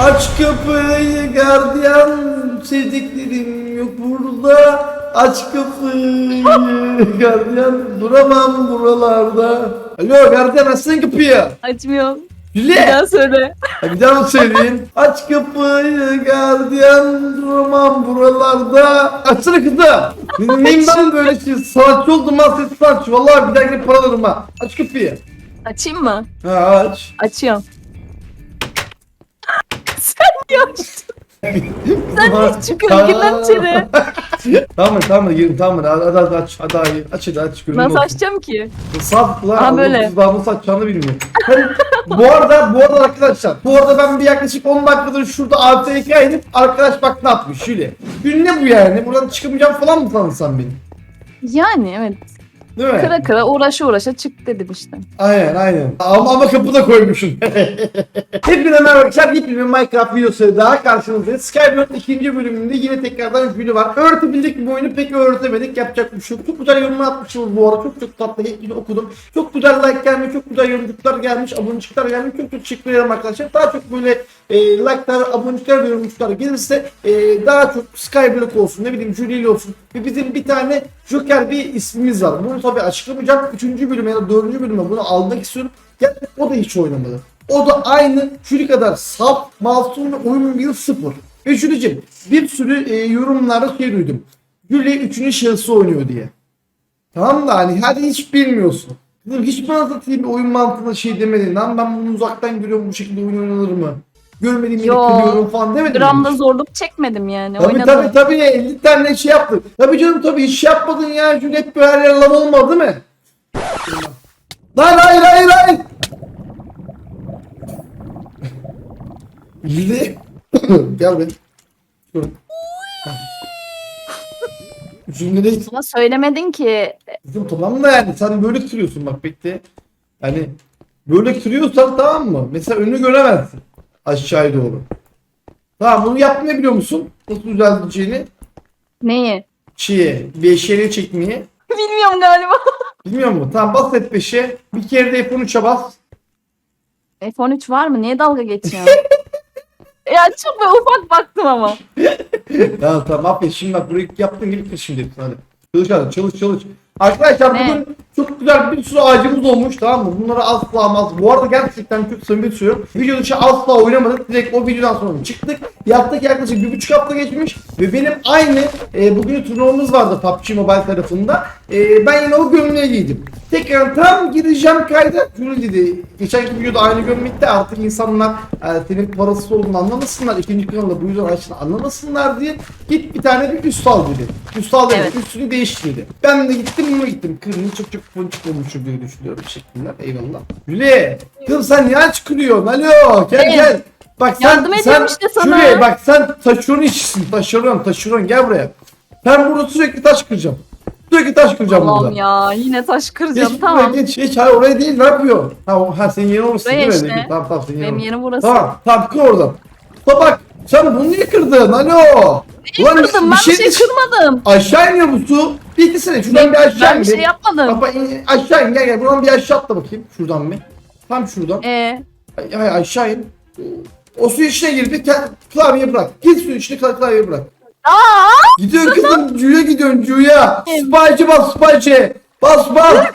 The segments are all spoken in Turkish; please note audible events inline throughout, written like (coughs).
Aç kapıyı gardiyan sevdiklerim yok burada. Aç kapıyı gardiyan duramam buralarda. Alo gardiyan açsana kapıyı. Açmıyorum. Bir Jüli. daha söyle. Ha, Bir daha mı söyleyeyim? Aç kapıyı gardiyan duramam buralarda. Açsana kızım. Neyim ben böyle şey? Sanatçı oldum ha ses sanatçı. Vallahi bir daha gelip para alırım ha. Aç kapıyı. Açayım mı? Ha aç. Açıyorum. Sen niye açtın? Sen niye çıkıyorsun? Gir lan içeri. (laughs) tamam tamam girin tamam hadi hadi, hadi aç hadi hadi aç hadi aç görün Nasıl açacağım ki? Saf lan Ha, böyle. daha nasıl açacağını bilmiyor. Hani, bu arada bu arada arkadaşlar bu arada ben bir yaklaşık 10 dakikadır şurada AFK inip arkadaş bak ne yapmış şöyle. Ne bu yani buradan çıkamayacağım falan mı sandın sen beni? Yani evet. Değil mi? Kıra kıra uğraşa uğraşa çık dedim işte. Aynen aynen. Ama, ama kapıda koymuşsun. (laughs) Hepinize merhaba arkadaşlar. Yepyeni bir Minecraft videosu daha karşınızdayız. Skyblock'un ikinci bölümünde yine tekrardan bir video var. Öğretebildik bu oyunu pek öğretemedik. Yapacak bir şey yok. Çok güzel yorumlar atmışsınız bu arada. Çok çok tatlı. Hepsini okudum. Çok güzel like gelmiş. Çok güzel yorumcuklar gelmiş. Abonelikler gelmiş. Çok çok teşekkür ederim arkadaşlar. Daha çok böyle e, like'lar, abonelikler ve yorumcuklar gelirse e, daha çok Skyblock olsun. Ne bileyim Juliel olsun. Ve bizim bir tane Joker bir ismimiz var. Bunu tabii açıklamayacağım. Üçüncü bölüme ya da dördüncü bölüme bunu almak istiyorum. Gerçekten o da hiç oynamadı. O da aynı Jüri kadar saf, masum ve oyun bilgisi sıfır. Ve Jüri'cim bir sürü e, yorumlarda şey duydum. Jüri üçüncü şahısı oynuyor diye. Tamam da hani hadi hiç bilmiyorsun. Dedim hiç bana satayım bir oyun mantığında şey demedin. Lan ben bunu uzaktan görüyorum bu şekilde oyun oynanır mı? Görmediğim yeri Yo, kırıyorum falan demedin mi Gramda zorluk çekmedim yani. Tabii Oynadım. tabii tabii 50 tane şey yaptın. Tabii canım tabii hiç şey yapmadın ya. Hep böyle her yer lav olmadı değil mi? Lan hayır hayır hayır. Bildi. (coughs) Gel be. Dur. Cümledeyiz. Ama söylemedin ki. Kızım tamam da yani sen böyle sürüyorsun bak bekle. Yani böyle sürüyorsan tamam mı? Mesela önünü göremezsin. Aşağıya doğru. Tamam bunu yapmayı biliyor musun? Nasıl düzelteceğini? Neyi? Şeye, beşeri çekmeyi. Bilmiyorum galiba. (laughs) Bilmiyor musun? Tamam bas F5'e. Bir kere de F13'e bas. F13 var mı? Niye dalga geçiyorsun? (laughs) ya çok böyle ufak baktım ama. (laughs) tamam tamam aferin şimdi bak burayı yaptın gibi kır şimdi hadi. Çalış hadi çalış çalış. Arkadaşlar Ne? bugün çok güzel bir sürü ağacımız olmuş tamam mı? Bunları asla almaz. Bu arada gerçekten çok samimi söylüyorum. Video dışı asla oynamadık. Direkt o videodan sonra çıktık. Yaptık yaklaşık bir buçuk hafta geçmiş. Ve benim aynı e, bugün turnuvamız vardı PUBG Mobile tarafında. E, ben yine o gömleği giydim. Tekrar tam gireceğim kayda. Şunu dedi. Geçenki videoda aynı gömlekte artık insanlar e, senin parasız olduğunu anlamasınlar. ikinci kanalda bu yüzden açtığını anlamasınlar diye git bir tane bir üst al dedi. Üst al dedi. Evet. Üstünü değiş dedi. Ben de gittim bunu gittim. Kırmızı çok çok ponçik olmuşum diye düşünüyorum. Teşekkürler. Eyvallah. Güle. Kızım sen niye aç kırıyorsun? Alo gel gel. Bak sen, Yardım sen, ediyorum işte sana. Şuraya bak sen taşeron işçisin. Taşeron taşeron gel buraya. Ben burada sürekli taş kıracağım. Sürekli taş kıracağım Allah'ım burada. ya yine taş kıracağım. Geç tamam. buraya geç. Geç hayır oraya değil ne yapıyor? Ha, o- ha senin yerin orası Buraya değil mi? işte. Tamam tamam senin yerin Benim orası. yerim burası. Tamam tamam kır oradan. Ulan bak sen bunu niye kırdın? Alo. Neyi kırdım? Ben bir şey diş- kırmadım. Aşağı iniyor bu su. Bir ikisine şuradan bir aşağı Ben in. bir şey yapmadım. Bak, in- aşağı in gel gel. Buradan bir aşağı atla bakayım. Şuradan bir. Tam şuradan. Ee, Ay, ay, aşağı in. O su içine girdi. Ke- Klavyeyi bırak. Git suyun içine kla- klavyeyi bırak. aa, Gidiyor kızım. Cuya gidiyorsun Cuya. Spaycı bas spaycı. Bas bas. (laughs)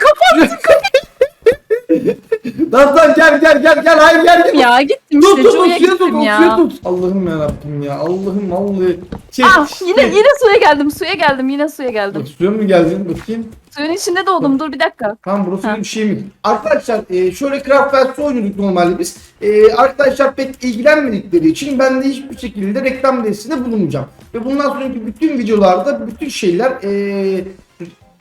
Lan lan gel gel gel gel. Hayır gel gel. ya gittim Tut işte. tut Joe'ya suya tut o suya ya. tut. Allah'ım yarabbim ya. Allah'ım vallahi. Çek. Ah yine çek. yine suya geldim. Suya geldim. Yine suya geldim. Bak, suya mı geldin bakayım. Suyun içinde doğdum. Dur bir dakika. Tam burası Ha. bir şey mi? Arkadaşlar e, şöyle Craft Fest oynuyorduk normalde biz. E, arkadaşlar pek ilgilenmedikleri için ben de hiçbir şekilde reklam desteğinde bulunmayacağım. Ve bundan sonraki bütün videolarda bütün şeyler e,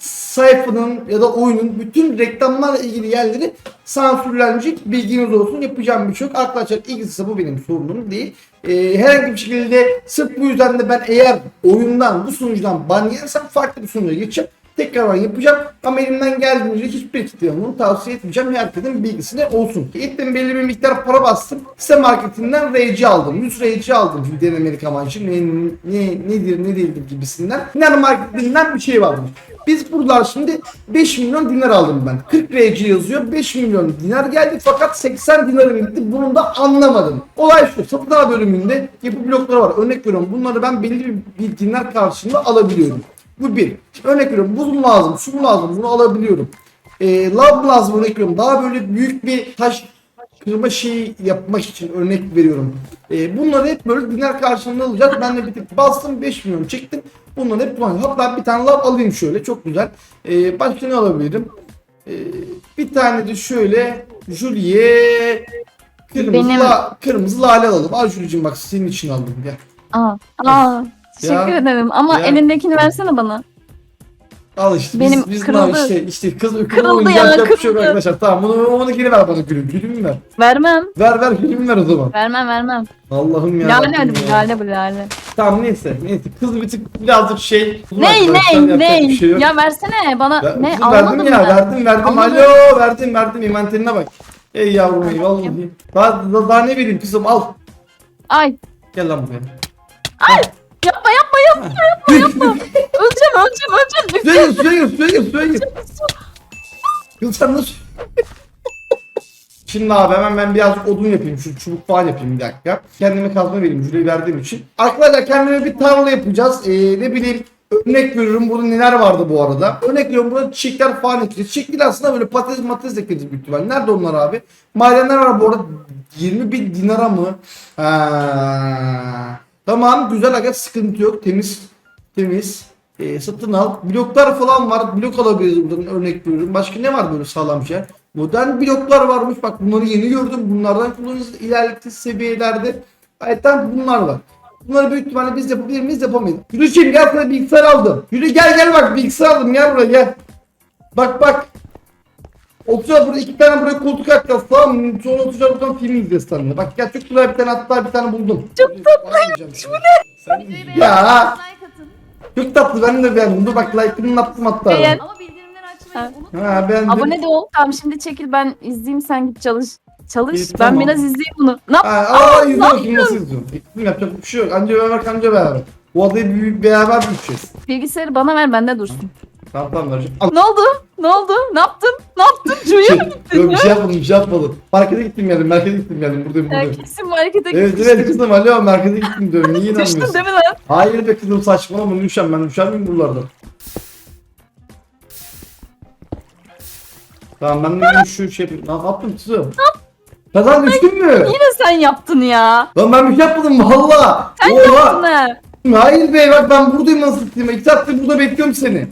sayfanın ya da oyunun bütün reklamlarla ilgili yerleri sansürlenecek bilginiz olsun yapacağım bir şey yok. Arkadaşlar ilgisi bu benim sorunum değil. E, herhangi bir şekilde sırf bu yüzden de ben eğer oyundan bu sunucudan ban yersem farklı bir sunucuya geçeceğim. Tekrardan yapacağım ama elimden geldiğince hiçbir ekipten bunu tavsiye etmeyeceğim. Herkesin bilgisine olsun. Gittim belli bir miktar para bastım. Site marketinden RC aldım. 100 RC aldım. Şimdi denemelik amaçlı. Ne, ne, nedir ne değildir gibisinden. Dinar marketinden bir şey varmış. Biz buradan şimdi 5 milyon dinar aldım ben. 40 RC yazıyor. 5 milyon dinar geldi fakat 80 dinarım gitti. Bunu da anlamadım. Olay şu. Satın bölümünde yapı blokları var. Örnek veriyorum. Bunları ben belli bir, bir dinar karşılığında alabiliyorum. Bu bir. Örnek veriyorum. Bu lazım, şu lazım. Bunu alabiliyorum. E, lav lazım örnek veriyorum. Daha böyle büyük bir taş kırma şeyi yapmak için örnek veriyorum. E, bunları hep böyle dinar karşılığında alacağız. Ben de bir tık bastım 5 milyon çektim. Bunları hep kullanıyorum. Hatta bir tane lav alayım şöyle. Çok güzel. E, başka ne alabilirim? E, bir tane de şöyle Julie kırmızı, Benim- la- kırmızı lale alalım. Al Julie'cim bak senin için aldım. Gel. Aa, aa, teşekkür Ya. ederim ama Ya. elindekini versene bana. Al işte Benim biz, biz kırıldı. işte işte kız Kırıldı oyuncu ya, yapacak bir şey yok kırıldı. arkadaşlar. Tamam bunu onu geri ver bana gülüm. Gülüm ver. Vermem. Ver ver gülüm ver o zaman. Vermem vermem. Allah'ım ya. Lale hadi bu lale bu lale. Tamam neyse neyse. Kız bir tık birazcık şey. Ney arkadaşlar, ney yapacak ney? şey yok. ya versene bana Ver- ne kızım almadın verdim ya verdim verdim. Almadın. Alo verdim verdim inventerine bak. Ey yavrum ey vallahi. Daha, daha, daha ne vereyim kızım al. Ay Gel lan buraya. Yapma yapma yapma yapma. öleceğim öleceğim öleceğim. Suya gir suya gir suya gir suya gir. Kız sen nasıl? Şimdi abi hemen ben birazcık odun yapayım. Şu çubuk falan yapayım bir dakika. Kendime kazma vereyim. Jüleyi verdiğim için. Arkadaşlar kendime bir tarla yapacağız. Ee, ne bileyim örnek veriyorum. Burada neler vardı bu arada. Örnek veriyorum burada çiçekler falan ekeceğiz. Çiçekler aslında böyle patates matates ekeceğiz büyük ihtimalle. Nerede onlar abi? Madenler var bu arada. 20 bin dinara mı? Ha. Tamam güzel aga sıkıntı yok. Temiz. Temiz. Ee, satın al. Bloklar falan var. Blok alabiliriz buradan örnek veriyorum. Başka ne var böyle sağlam şey? Modern bloklar varmış. Bak bunları yeni gördüm. Bunlardan kullanırız ileriki seviyelerde. Hayattan bunlar var. Bunları büyük ihtimalle biz yapabilir miyiz yapamayız. Yürüyüşüm gel sana bilgisayar aldım. Yürü gel gel bak bilgisayar aldım gel buraya gel. Bak bak. Oturacağız burada iki tane buraya koltuk atacağız tamam mı? Sonra oturacağız buradan film izleyeceğiz seninle. Bak gel çok güzel bir tane hatta bir tane buldum. Çok tatlıymış bu ne? Ya çok tatlı ben de beğendim. Dur bak like'ını attım hatta. Beğen. Ama bildirimleri açmayı unutma. Ha ben Abone de ol. Tamam şimdi çekil ben izleyeyim sen git çalış. Çalış. İyi, ben tamam. biraz izleyeyim bunu. Ne yap? Ha, aa, izle bakayım nasıl izliyorsun. Ektim yapacak bir şey yok. Anca beraber kanca beraber. Bu adayı bir beraber büyüteceğiz. Bilgisayarı bana ver bende dursun. Tamam tamam vereceğim. Al. Ne oldu? Ne oldu? Ne yaptın? Ne yaptın? Juya mı gittin? Yok bir şey yapmadım bir şey yapmadım. Markete gittim geldim markete gittim geldim buradayım Ya buradayım. kesin markete Evet gitmiştin. evet kızım alo markete gittim diyorum niye Düştün inanmıyorsun? değil mi lan? Hayır be kızım saçmalama düşen ben düşer miyim buralardan? Tamam ben de şu şey yapayım. Ne yaptım kızım? Kazan düştün mü? Yine sen yaptın ya. Lan ben bir şey yapmadım valla. Sen Oha. yaptın ha. Hayır be bak ben buradayım nasıl diyeyim. İki saattir burada bekliyorum seni.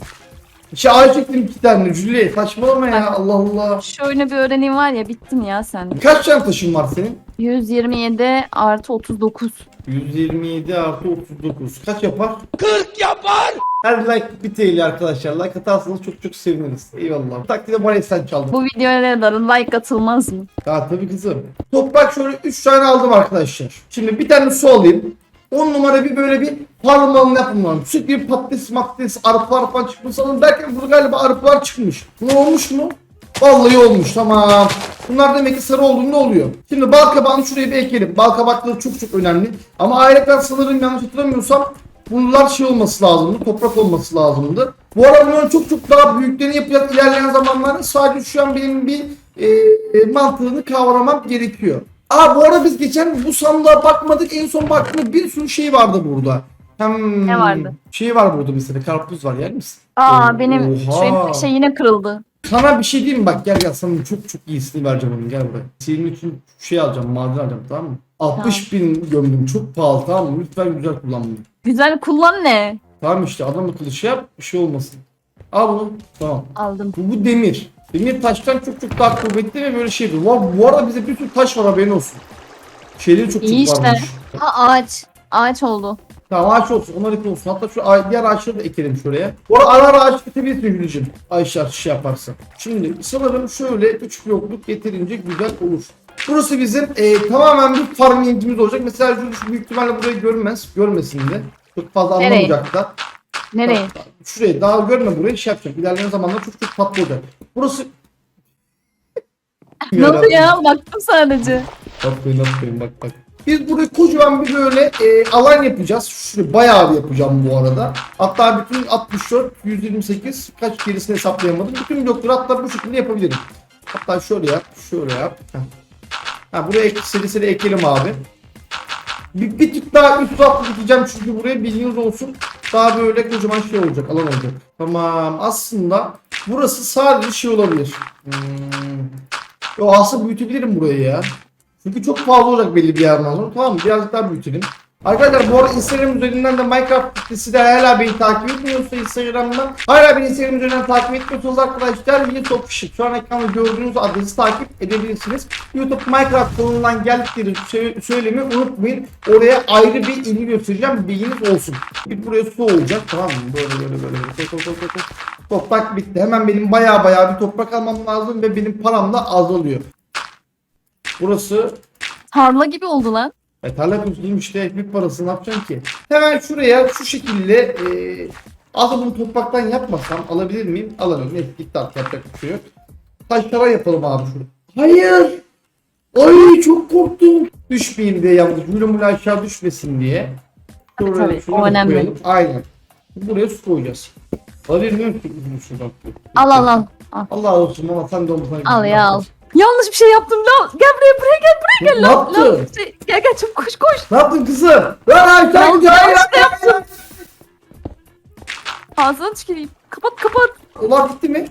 İşte ağaç çektim iki tane Julie. Saçmalama ya Allah Allah. Şu oyunu bir öğreneyim var ya bittin ya sen. Kaç tane taşın var senin? 127 artı 39. 127 artı 39. Kaç yapar? 40 yapar. Her like bir TL arkadaşlar. Like atarsanız çok çok seviniriz. Eyvallah. Takdirde bana sen çaldın. Bu videoya da like atılmaz mı? Ya tabii kızım. Toprak şöyle 3 tane aldım arkadaşlar. Şimdi bir tane su alayım. 10 numara bir böyle bir parmağını yapmam. Sürekli bir patates maktes arpalar falan çıkmış sanırım derken burada galiba arpalar çıkmış. Ne olmuş mu? Vallahi olmuş tamam. Bunlar demek ki sarı olduğunda oluyor. Şimdi bal kabağını şuraya bir ekelim. Bal kabakları çok çok önemli. Ama ayrıca sanırım yanlış hatırlamıyorsam bunlar şey olması lazımdı. Toprak olması lazımdı. Bu arada bunların çok çok daha büyüklerini yapacağız ilerleyen zamanlarda. Sadece şu an benim bir e, e, mantığını kavramam gerekiyor. Aa bu arada biz geçen bu sandığa bakmadık. En son baktığımda bir sürü şey vardı burada. Hem Ne vardı? Şey var burada mesela karpuz var yer misin? Aa Oo, benim oha. elimdeki şey yine kırıldı. Sana bir şey diyeyim mi? Bak gel gel sana çok çok iyisini vereceğim onu gel buraya. Senin için şey alacağım maden alacağım tamam mı? 60 bin gömdüm çok pahalı tamam mı? Lütfen güzel kullan bunu. Güzel kullan ne? Tamam işte adam akıllı şey yap bir şey olmasın. Al bunu tamam. Aldım. Bu, bu demir. Demir taştan çok çok daha kuvvetli ve böyle şey. Bu, bu arada bize bir sürü taş var haberin olsun. Şeyleri çok İyi çok işte. varmış. Ha ağaç. Ağaç oldu. Tamam ağaç olsun onlar hep olsun. Hatta şu diğer ağaçları da ekelim şuraya. Bu arada ara ara ağaç bitebilirsin Gülücüm. Ağaçlar şey yaparsa. Şimdi sanırım şöyle 3 blokluk yeterince güzel olur. Burası bizim e, tamamen bir farmingimiz olacak. Mesela şu, şu büyük ihtimalle burayı görmez. Görmesin de. Çok fazla Nereye? anlamayacak da. Nereye? Şuraya daha görme burayı şey yapacağım. İlerleyen zamanlarda çok çok tatlı olacak. Burası... Nasıl ya? Baktım sadece. Bakmayın bakmayın bak bak. Biz buraya kocaman bir böyle e, alan yapacağız. Şurayı bayağı bir yapacağım bu arada. Hatta bütün 64, 128 kaç gerisini hesaplayamadım. Bütün blokları hatta bu şekilde yapabilirim. Hatta şöyle yap, şöyle yap. Ha, buraya ek, seri seri ekleyelim abi. Bir, bir tık daha üst atlı dikeceğim çünkü buraya bilginiz olsun. Daha böyle kocaman şey olacak, alan olacak. Tamam aslında burası sadece şey olabilir. Hmm. Yo aslında büyütebilirim burayı ya. Çünkü çok fazla olacak belli bir yerden sonra. Tamam? Birazcık daha büyütelim. Arkadaşlar bu arada Instagram üzerinden de Minecraft kitlesi de hala beni takip etmiyorsa Instagram'dan hala beni Instagram üzerinden takip etmiyorsanız arkadaşlar YouTube Official şu an ekranda gördüğünüz adresi takip edebilirsiniz. YouTube Minecraft kanalından geldikleri şey, söylemi unutmayın. Oraya ayrı bir ilgi göstereceğim. Bilginiz olsun. Bir buraya su olacak tamam mı? Böyle böyle böyle. böyle. Tok, tok, tok, tok. Toprak bitti. Hemen benim baya baya bir toprak almam lazım ve benim param da azalıyor. Burası Tarla gibi oldu lan. E, tarla kutusuyum işte ekmek parası ne yapacaksın ki? Hemen şuraya şu şekilde e, aslında bunu topraktan yapmasam alabilir miyim? Alırım. Neyse gitti artık yapacak bir şey yok. Taşlara yapalım abi şunu. Hayır. Ay çok korktum. Düşmeyeyim diye yalnız. Gülümül aşağı düşmesin diye. Şuraya- tabii, şunu o önemli. koyalım. Aynen. Buraya su koyacağız. Alabilir ki bunu şuradan? Al al al. Allah olsun ama sen de olmasan. Al ya al. Yanlış bir şey yaptım lan. Gel buraya buraya gel buraya gel Ne lan. yaptın? lan. Şey, gel gel çabuk koş koş. Ne yaptın kızım? Lan ay sen Ya, gidiyor. Hayır yanlış hayır hayır. Ağzını tüküreyim. Kapat kapat. Ulan gitti mi?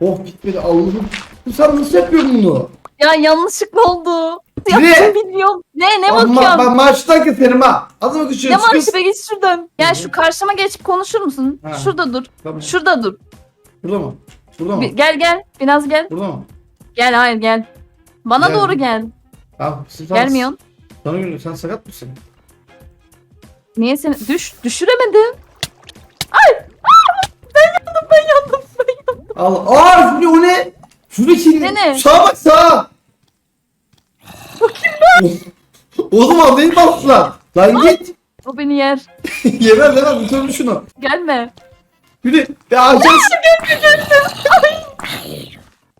Oh gitmedi Allah'ım. Bu sen nasıl yapıyorsun bunu? Ya yanlışlıkla oldu. Ne? Yaptım bilmiyorum. Ne ne Ama bakıyorsun? ben maaştan keserim ha. Az mı Ne var kız? be git şuradan. Gel şu karşıma geçip konuşur musun? Ha. Şurada dur. Tamam. Şurada dur. Burada mı? Burada mı? Bir- gel gel. Biraz gel. Burada mı? Gel hayır gel. Bana Gel. doğru gel. Sen- Gelmiyorsun. Sana göre sen sakat mısın? Niye seni düş düşüremedim. Ay! Aa! Ben yandım ben yandım ben yandım. Allah. Aa şurada o ne? Şuradaki Ne ne? Sağa bak sağa. Bakayım Oğlum ablayı bastılar. Lan git. O beni yer. yemez yemez bir türlü şunu. Gelme. Yürü. Ya açacağız.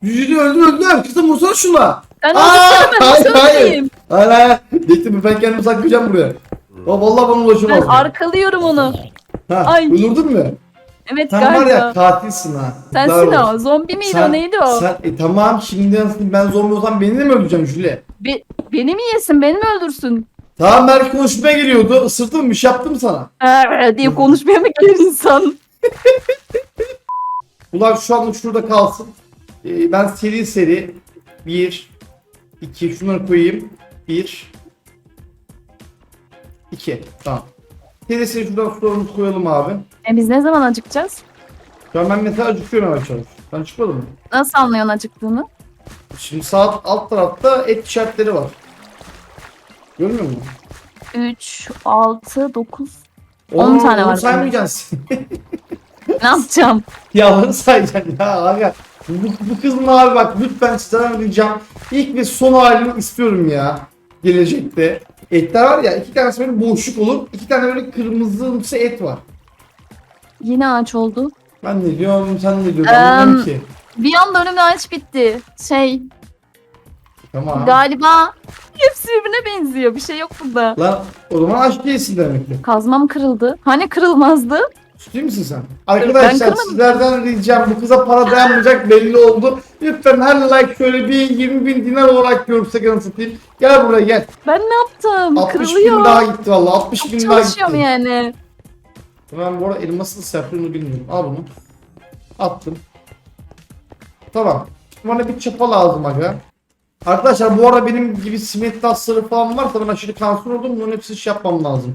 Yüzünü öldür öldür. Kızım vursana şuna. Ben Aa, onu ben hayır, nasıl hayır. öldüreyim? Hayır hayır. Bekle ben kendimi saklayacağım buraya. O vallahi bana Ben ulaşamaz. arkalıyorum onu. Ha, Ay. öldürdün mü? Evet Sen galiba. var ya katilsin ha. Sensin Bravo. o. Zombi miydi Sen- o neydi o? Sen, e, tamam şimdi ben zombi olsam beni de mi öldüreceksin Jüle? Be- beni mi yesin beni mi öldürsün? Tamam belki konuşmaya geliyordu. Isırdım bir şey yaptım sana. Ee, diye konuşmaya mı gelir insan? (laughs) Ulan şu anda şurada kalsın. Ee, ben seri seri bir, iki şunları koyayım. Bir, iki. Tamam. Seri seri şuradan sularımızı koyalım abi. E biz ne zaman acıkacağız? Şu an ben mesela acıkıyorum yavaş. Sen acıkmadın mı? Nasıl anlıyorsun acıktığını? Şimdi sağ alt tarafta et işaretleri var. Görmüyor musun? 3, 6, 9. Onu- 10 tane onu var saymayacaksın. (laughs) Ne yapacağım? Yağları sayacaksın ya aga. Bu, bu kızın abi bak lütfen sana ricam. İlk ve son halini istiyorum ya. Gelecekte. Etler var ya iki tanesi böyle boşluk olur. iki tane böyle kırmızımsı et var. Yine ağaç oldu. Ben ne diyorum sen ne diyorsun Eee, anlamadım ki. Bir anda önümde ağaç bitti. Şey Tamam. galiba hepsi birbirine benziyor. Bir şey yok burada. Lan o zaman aşk değilsin demek ki. Kazmam kırıldı. Hani kırılmazdı? Ciddi misin sen? Arkadaşlar sizlerden ricam bu kıza para dayanmayacak belli oldu. Lütfen her like şöyle bir 20 bin dinar olarak görürsek anlatayım. Gel buraya gel. Ben ne yaptım? 60 Kırılıyor. bin daha gitti valla 60 Çok bin daha gitti. çalışıyorum yani. Ben bu arada elması nasıl yaptığını bilmiyorum. Al bunu. Attım. Tamam. Bana bir çapa lazım aga. Arkadaşlar bu arada benim gibi simetri hastalığı falan varsa ben aşırı kanser oldum. Bunların hepsini şey yapmam lazım.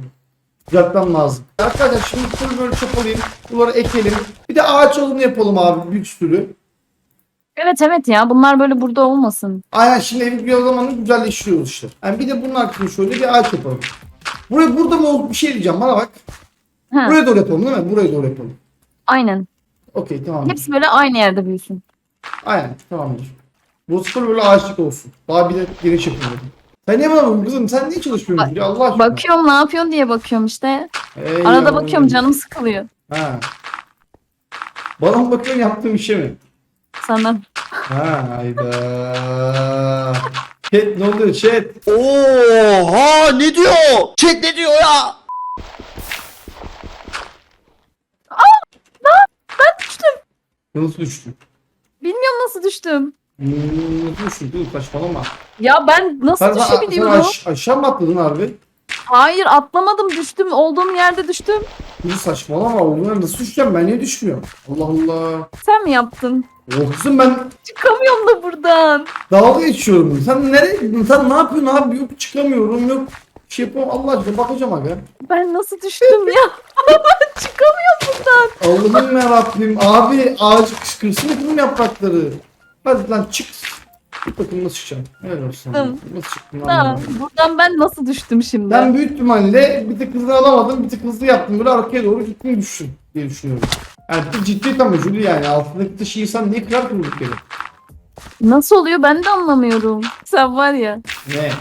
Düzeltmem lazım. Arkadaşlar şimdi full böyle çapalayayım. Bunları ekelim. Bir de ağaç alımı yapalım abi büyük sürü. Evet evet ya bunlar böyle burada olmasın. Aynen şimdi evi bir zamanı güzelleştiriyoruz işte. Yani bir de bunun hakkında şöyle bir ağaç yapalım. Buraya burada mı bir şey diyeceğim bana bak. Ha, Buraya doğru yapalım değil mi? Buraya doğru yapalım. aynen. Okey tamam. Hepsi böyle aynı yerde büyüsün. Aynen tamamdır. Bu sıfır böyle ağaçlık olsun. Daha bir de geniş yapıyorum. Niye bana bakıyorsun kızım? Sen niye çalışmıyorsun? Ya Allah aşkına. Bakıyorum ne yapıyorsun diye bakıyorum işte. Ey Arada yavrum. bakıyorum canım sıkılıyor. Ha. Bana mı bakıyorsun yaptığım işe mi? Sana. Ha hayda. Chat ne oluyor chat? Oha ne diyor? Chat ne diyor ya? Ben düştüm. Nasıl düştün? Bilmiyorum nasıl düştüm. Nasıl düştün? Dur saçmalama. Ya ben nasıl Sen, sen düşebiliyorum? aş- aşağı mı atladın harbi? Hayır atlamadım düştüm. Olduğum yerde düştüm. Dur saçmalama oğlum nasıl düşeceğim ben niye düşmüyorum? Allah Allah. Sen mi yaptın? O kızım ben Çıkamıyorum da buradan. dalga geçiyorum. Sen nereye Sen ne yapıyorsun abi? Yok çıkamıyorum yok. Şey yapamam Allah aşkına bakacağım aga. Ben nasıl düştüm ya? (laughs) Çıkamıyorum buradan. Allah'ım yarabbim. Abi ağacı kışkırsın kızım yaprakları. Hadi lan çık. Bakayım nasıl çıkacağım. Helal olsun. Tamam. Nasıl çıktın Da, anlamadım. buradan ben nasıl düştüm şimdi? Ben büyük ihtimalle bir tık hızlı alamadım, bir tık hızlı yaptım. Böyle arkaya doğru gittim düştüm diye düşünüyorum. Yani bir ciddi ama Jüli yani. Altındaki taşı insan niye kırar ki durduk yere? Nasıl oluyor ben de anlamıyorum. Sen var ya Ne?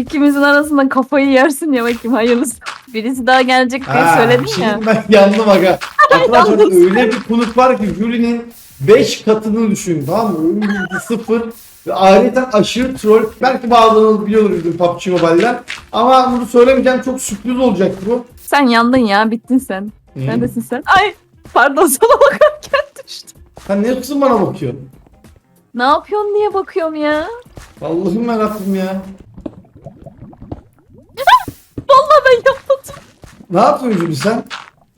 ikimizin arasında kafayı yersin ya bakayım hayırlısı. Birisi daha gelecek diye Ha, söyledin bir şey ya. ben (laughs) yandım aga. (laughs) Yandın öyle bir konuk var ki Jüli'nin 5 katını düşün tamam mı? Oyun sıfır. Ve ayrıca aşırı troll. Belki bazılarınız biliyordur PUBG Mobile'den. Ama bunu söylemeyeceğim çok sürpriz olacak bu. Sen yandın ya bittin sen. Ee, Neredesin sen? Ay pardon (laughs) sana bakarken düştüm. Sen ne kızım bana bakıyorsun? Ne yapıyorsun diye bakıyorum ya. Allah'ım yarabbim ya. (laughs) Vallahi ben yapmadım. Ne yapıyorsun Jüli sen?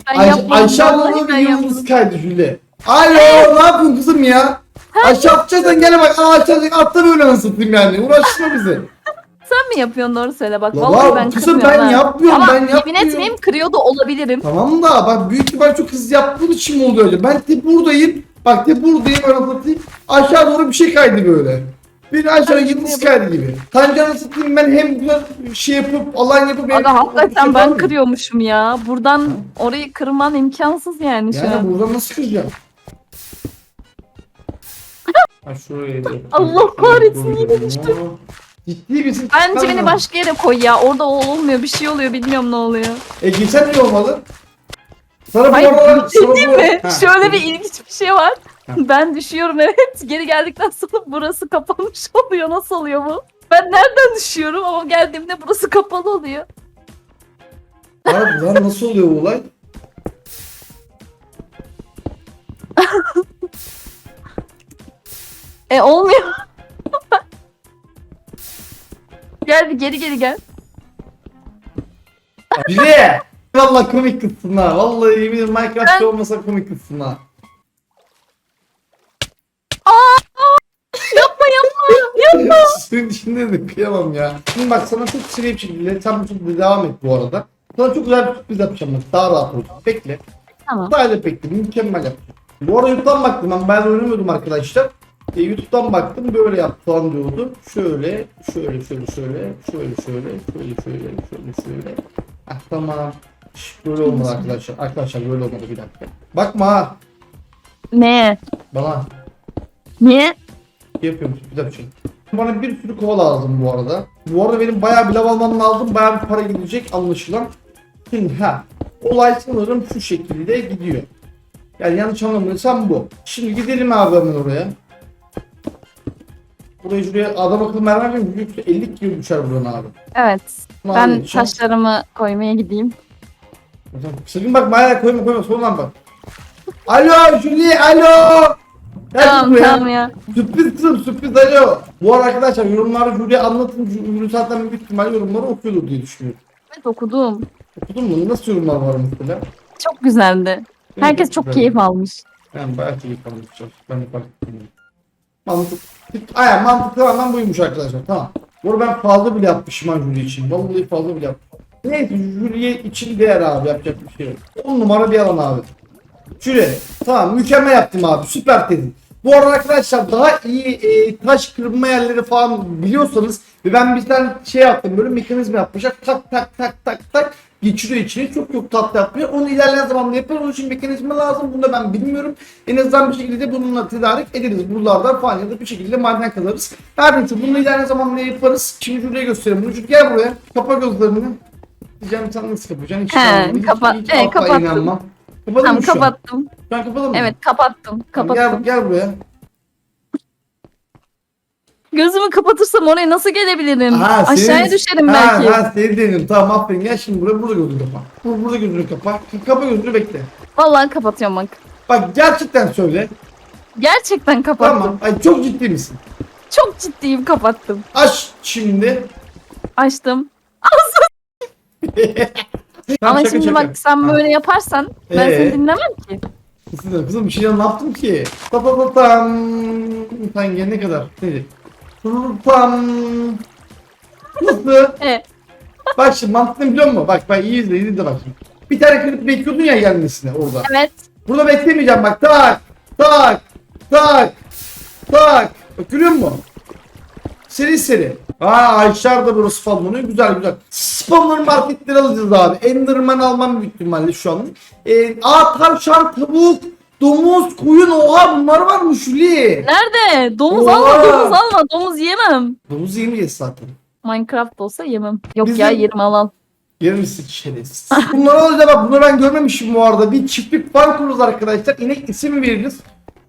Ben Ay yapmadım. Ayşe vallahi ablanın bir yıldız kaydı Jüli. Alo ne yapıyorsun kızım ya? Aşağı atacaksın gene bak aa aşağı atla böyle nasıl satayım yani uğraştırma bizi. Sen mi yapıyorsun doğru söyle bak. La Vallahi ben kızım kırmıyorum ben ha. yapmıyorum, Ama ben yemin yapmıyorum. etmeyeyim kırıyor da olabilirim. Tamam da bak büyük ihtimal çok hızlı yaptığın için mi oluyor acaba? Ben de buradayım. Bak de buradayım anlatayım. Aşağı doğru bir şey kaydı böyle. Bir aşağı yıldız kaydı gibi. Tancanı satayım ben hem güzel şey yapıp alan yapıp hem Aga hakikaten şey ben kırıyormuşum ya. Buradan orayı kırman imkansız yani şu Yani an. buradan nasıl kıracağım? Ha şuraya da- Allah kahretsin, yine düştüm. Ciddi misin? Bence beni başka yere koy ya. Orada o olmuyor. Bir şey oluyor. Bilmiyorum ne oluyor. E geçen niye olmadı? Sana bu Hayır arada... sana bu- mi? Ha, Şöyle bir ilginç bir şey var. Ha. Ben düşüyorum evet. Geri geldikten sonra burası kapanmış (laughs) oluyor. Nasıl oluyor bu? Ben nereden düşüyorum ama geldiğimde burası kapalı oluyor. Abi lan nasıl oluyor bu olay? E olmuyor. gel bir geri geri gel. Bile! Valla komik kızsın ha. Vallahi yemin ederim Minecraft'ta olmasa komik kızsın ha. Yapma yapma. yapma. (laughs) Suyun içinde de kıyamam ya. Şimdi bak sana çok seri bir şekilde sen bu şekilde devam et bu arada. Sana çok güzel bir sürpriz yapacağım bak. Daha rahat ol. Bekle. Tamam. Daha da bekle. Mükemmel yapacağım. Bu arada YouTube'dan baktım ben. Ben oynamıyordum arkadaşlar. E, YouTube'dan baktım böyle yap falan diyordu. Şöyle, şöyle, şöyle, şöyle, şöyle, şöyle, şöyle, şöyle, şöyle, şöyle. Ah tamam. Şş, böyle olmadı arkadaşlar. Arkadaşlar böyle olmadı bir dakika. Bakma ha. Ne? Bana Niye? yapıyorum sürpriz yapacağım. Bana bir sürü kova lazım bu arada. Bu arada benim bayağı bir lav almam lazım. Bayağı bir para gidecek anlaşılan. Şimdi ha. Olay sanırım şu şekilde gidiyor. Yani yanlış anlamıyorsam bu. Şimdi gidelim abi hemen oraya. Buraya şuraya adam akıllı mermer mi? Büyük 50 kilo düşer buradan abi. Evet. Bunu Ben halledeceğim. taşlarımı koymaya gideyim. Sakın bak Maya koyma koyma sonradan bak. Alo Julie alo. Gel Tamam buraya. tamam ya. Sürpriz kızım sürpriz alo. Bu arada arkadaşlar yorumları Julie anlatın. Julie zaten büyük ihtimalle yorumları okuyordur diye düşünüyorum. Evet okudum. Okudun mu? Nasıl yorumlar var mesela? Çok güzeldi. Herkes çok keyif almış. Ben bayağı keyif almışım. Ben de fark ettim. Mantık. Aya mantık tamamen buymuş arkadaşlar. Tamam. Bu ben fazla bile yapmışım ha Julie için. Vallahi fazla bile yapmışım. Neyse Julie için değer abi yapacak bir şey yok. 10 numara bir alan abi. Şöyle. Tamam mükemmel yaptım abi. Süper dedim. Bu arada arkadaşlar daha iyi e, taş kırma yerleri falan biliyorsanız ve ben bir tane şey yaptım böyle mekanizma yapmışlar. Tak tak tak tak tak geçiriyor içine. Çok çok tatlı yapmıyor. Onu ilerleyen zamanda yaparız. Onun için mekanizma lazım. Bunu da ben bilmiyorum. En azından bir şekilde bununla tedarik ederiz. Buralardan falan ya da bir şekilde maden kazarız. Her neyse bunu ilerleyen zamanda yaparız. Şimdi şuraya göstereyim. Bunu gel buraya. Kapa gözlerini. Diyeceğim sen nasıl kapacaksın? Hiç He. Hiç- kapa- hiç e, asla kapattım. inanmam. Kapadın Tamam mı şu an? kapattım. Şu an kapadın mı? Evet kapattım. Tamam, Kapattım. Gel, gel buraya. Gözümü kapatırsam oraya nasıl gelebilirim? Ha, senin- Aşağıya düşerim Ha, belki. ha seni deniyorum. Tamam aferin. Gel şimdi buraya. Burada gözünü kapa. Bur- Burada gözünü kapa. Kapa gözünü bekle. Vallahi kapatıyorum bak. Bak gerçekten söyle. Gerçekten kapattım. Tamam. Ay çok ciddi misin? Çok ciddiyim kapattım. Aç şimdi. Açtım. (laughs) Tamam, Ama şaka, şimdi şaka. bak sen böyle yaparsan ben Ee? seni dinlemem ki. Kızım, kızım bir şey ne yaptım ki? Ta ta ta tam. Sen gelene kadar. Neydi? Tam. Nasıl? Bak şimdi mantığını biliyor musun? Bak bak iyi izle iyi izle bak şimdi. Bir tane klip bekliyordun ya gelmesine orada. evet. Burada beklemeyeceğim bak. Tak. Tak. Tak. Tak. Bak görüyor musun? Seri seri. Aa Ayşar da burası spamlanıyor. Güzel güzel. Spamları marketleri alacağız abi. Enderman almam büyük ihtimalle şu an. Ee, aa tavşan, tavuk, domuz, koyun oha bunlar var mı Şuli? Nerede? Domuz Oha! alma, domuz alma. Domuz yemem. Domuz yemeyeceğiz zaten. Minecraft olsa yemem. Yok Bizim- ya yerim al al. Yer misin şerefsiz? Bunları alacağız bak bunları ben görmemişim bu arada. Bir çiftlik fan kururuz arkadaşlar. İnek isim veririz.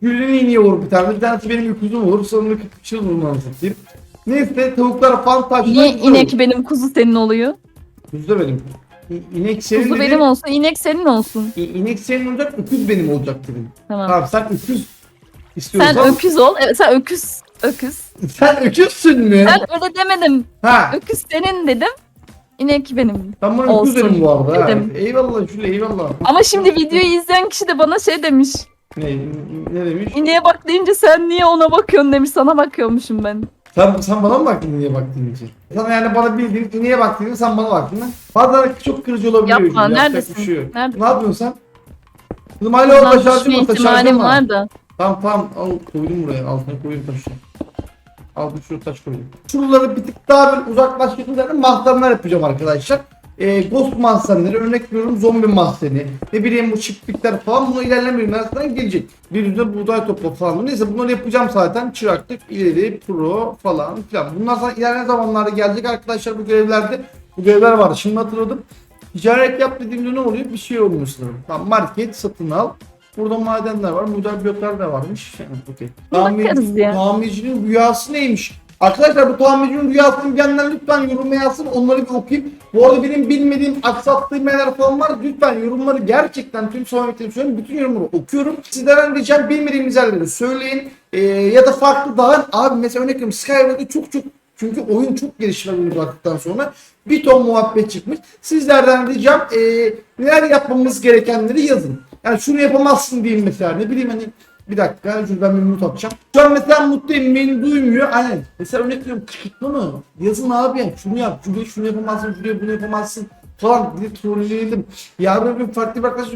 Gülün ineği olur bir tane. Bir tanesi benim öküzüm olur. Sonra kıpçıl bulmanı satayım. Neyse tavuklara fan taşlar. Niye güzel inek olur. benim kuzu senin oluyor? Kuzu da benim. İnek senin Kuzu benim olsun, inek senin olsun. İnek senin olacak, öküz benim olacak dedim. Tamam. Tamam sen öküz istiyorsan. Sen öküz ol. Evet sen öküz. Öküz. Sen öküzsün mü? Ben öyle demedim. Ha. Öküz senin dedim. İnek benim. Ben bana öküz Olsun dedim bu arada. ha. dedim. Eyvallah Şule eyvallah. Ama şimdi videoyu izleyen kişi de bana şey demiş. Ne, ne demiş? İneğe bak deyince sen niye ona bakıyorsun demiş. Sana bakıyormuşum ben. Sen, sen bana mı baktın niye baktığın için? Sen yani bana bildiğin ineğe baktın sen bana baktın lan. Bazen çok kırıcı olabiliyor. Yapma, Yapacak neredesin? bir şey yok. Nerede? Ne yapıyorsun sen? Kızım hala orada şarjım var ama. var da. Tamam tamam al koydum buraya altına koyayım taşı. Aldım şuraya taş koydum. Şuraları bir tık daha böyle uzaklaştırdıklarında mahzenler yapacağım arkadaşlar. Ee, ghost mahzenleri örnek veriyorum zombi mahzeni. Ne bileyim bu çiftlikler falan bunu ilerleme ürünlerden gelecek. Bir yüzde buğday topla falan. Neyse bunları yapacağım zaten. Çıraklık, ileri, pro falan filan. Bunlar zaten ilerleyen zamanlarda gelecek arkadaşlar bu görevlerde. Bu görevler vardı şimdi hatırladım. Ticaret yap dediğimde ne oluyor? Bir şey olmuyor sanırım. Tamam market satın al. Burada madenler var. Burada bloklar da varmış. (laughs) Yani, ya. Tamircinin rüyası neymiş? Arkadaşlar bu tamircinin rüyasını bilenler lütfen yoruma yazsın. Onları bir okuyayım. Bu arada benim bilmediğim, aksattığım yerler falan var. Lütfen yorumları gerçekten tüm samimiyetle söylüyorum. Bütün yorumları okuyorum. Sizlerden ricam bilmediğimiz yerleri söyleyin. Ee, ya da farklı daha abi mesela örnek veriyorum Skyward'da çok çok çünkü oyun çok gelişmeye bıraktıktan sonra bir ton muhabbet çıkmış. Sizlerden ricam e, neler yapmamız gerekenleri yazın. Yani şunu yapamazsın diyeyim mesela ne bileyim hani bir dakika ben bir mut atacağım. Şu an mesela mutluyum beni duymuyor. Aynen. Mesela örnek veriyorum kışkırtma mı? Yazın abi şunu yap. Şuraya şunu yapamazsın. Şuraya bunu yapamazsın. Falan diye trolleyelim. Yarın bir farklı bir arkadaş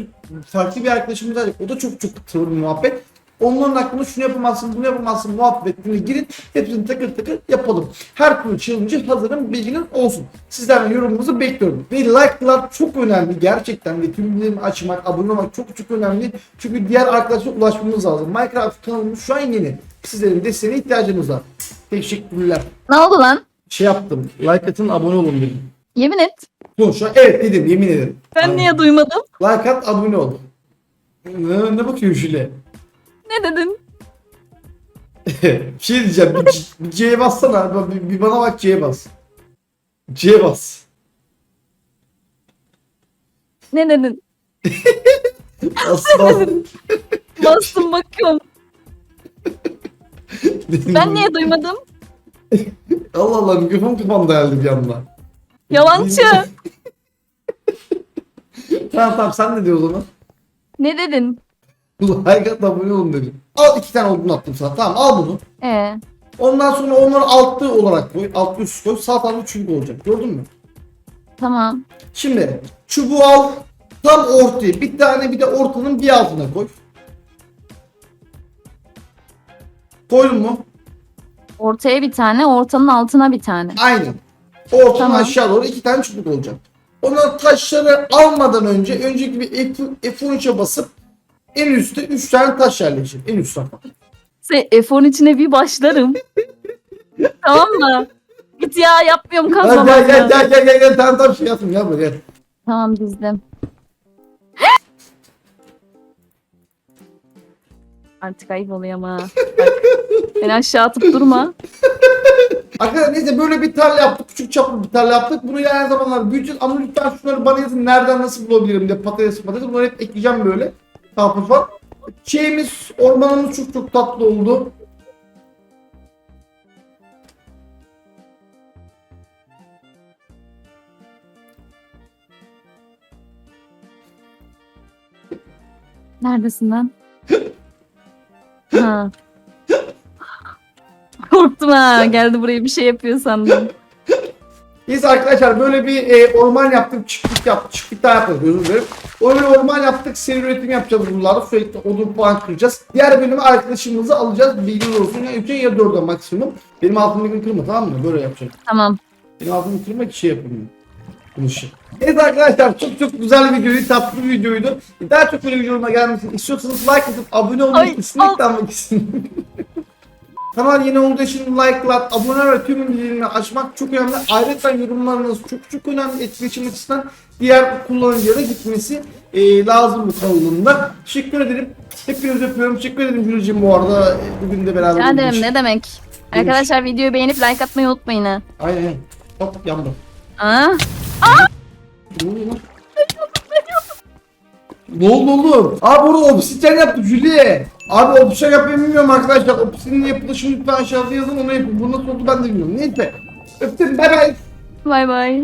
farklı bir arkadaşımız var. O da çok çok troll muhabbet. Onların hakkında şunu yapamazsın, bunu yapamazsın muhabbetine girin. Hepsini takır takır yapalım. Her türlü challenge'e hazırım, bilginiz olsun. Sizden yorumunuzu bekliyorum. Ve like'lar çok önemli gerçekten. Ve tüm bildirim açmak, abone olmak çok çok önemli. Çünkü diğer arkadaşlara ulaşmamız lazım. Minecraft kanalımız şu an yeni. Sizlerin desteğine ihtiyacımız var. Teşekkürler. Ne oldu lan? Şey yaptım. Like atın, abone olun dedim. Yemin et. Bu şu an evet dedim, yemin ederim. Ben Aynen. niye duymadım? Like at, abone ol. Ne, ne bakıyor şöyle? Ne dedin? (laughs) bir şey diyeceğim. Bir, C- bir C'ye bassana. Bir, bir bana bak C'ye bas. C'ye bas. Ne dedin? (laughs) Bas. Bastım bakıyorum. Ben niye duymadım? (laughs) Allah Allah mikrofon kafamda geldi bir anda. Yalancı. tamam tamam sen ne diyorsun o zaman? Ne dedin? Like at abone olun dedim. Al iki tane olduğunu attım sana. Tamam al bunu. Ee, Ondan sonra onları altlı olarak koy. Altlı üst koy. Sağ tarafta çubuk olacak. Gördün mü? tamam. Şimdi çubuğu al. Tam ortaya. Bir tane bir de ortanın bir altına koy. Koydun mu? Ortaya bir tane, ortanın altına bir tane. Aynen. Ortadan Tamam. aşağı doğru iki tane çubuk olacak. Ondan taşları almadan önce önceki bir F, F13'e basıp en üstte 3 tane taş yerleşir. En üst tarafa. Sen F10 içine bir başlarım. (laughs) tamam mı? Git ya yapmıyorum Gel kazma gel gel gel gel gel gel tamam tamam şey yaptım ya gel. Tamam dizdim. (gasps) Artık ayıp oluyor ama. Bak, beni aşağı atıp durma. Arkadaşlar neyse böyle bir tarla yaptık. Küçük çaplı bir tarla yaptık. Bunu ilerleyen zamanlar büyüteceğiz. Ama lütfen şunları bana yazın. Nereden nasıl bulabilirim diye patates patates. Bunları hep ekleyeceğim böyle. Karpuz var. Şeyimiz, ormanımız çok çok tatlı oldu. Neredesin lan? (laughs) ha. Korktum ha. Geldi buraya bir şey yapıyor sandım. Biz arkadaşlar böyle bir e, orman yaptık, çiftlik yaptık, çiftlik daha yaptık özür dilerim. Öyle orman yaptık, seri üretim yapacağız bunlarla. Sürekli odun falan kıracağız. Diğer bölümü arkadaşımızı alacağız. Bilginiz olsun. Ya 3'e ya 4'e maksimum. Benim altımdakini kırma tamam mı? Böyle yapacağım. Tamam. Benim altımı kırma şey yapayım. Konuşayım. Evet arkadaşlar çok çok güzel bir videoydu, tatlı bir videoydu. Daha çok böyle videolarıma gelmesini istiyorsanız like atıp abone olmayı Ay, kesinlikle almak istedim. (laughs) Kanal yeni olduğu için like at, abone ve tüm bildirimleri açmak çok önemli. Ayrıca yorumlarınız çok çok önemli. Etkileşim açısından diğer kullanıcılara gitmesi e, lazım bu kanalımda. Teşekkür ederim. Hepinizi öpüyorum. Teşekkür ederim Jüleciğim bu arada. Bugün de beraber Rica ederim ne demek. Arkadaşlar videoyu beğenip like atmayı unutmayın ha. Aynen. Hop yandım. Aa, Ne oluyor lan? Ne oldu oğlum? Abi orada obsidyen yaptık Jüli. Abi obsidyen yapmayı bilmiyorum arkadaşlar. Obsidyenin yapılışını lütfen aşağıda yazın onu yapın. Bu nasıl oldu ben de bilmiyorum. Neyse. Öptüm bay bay. bay bay.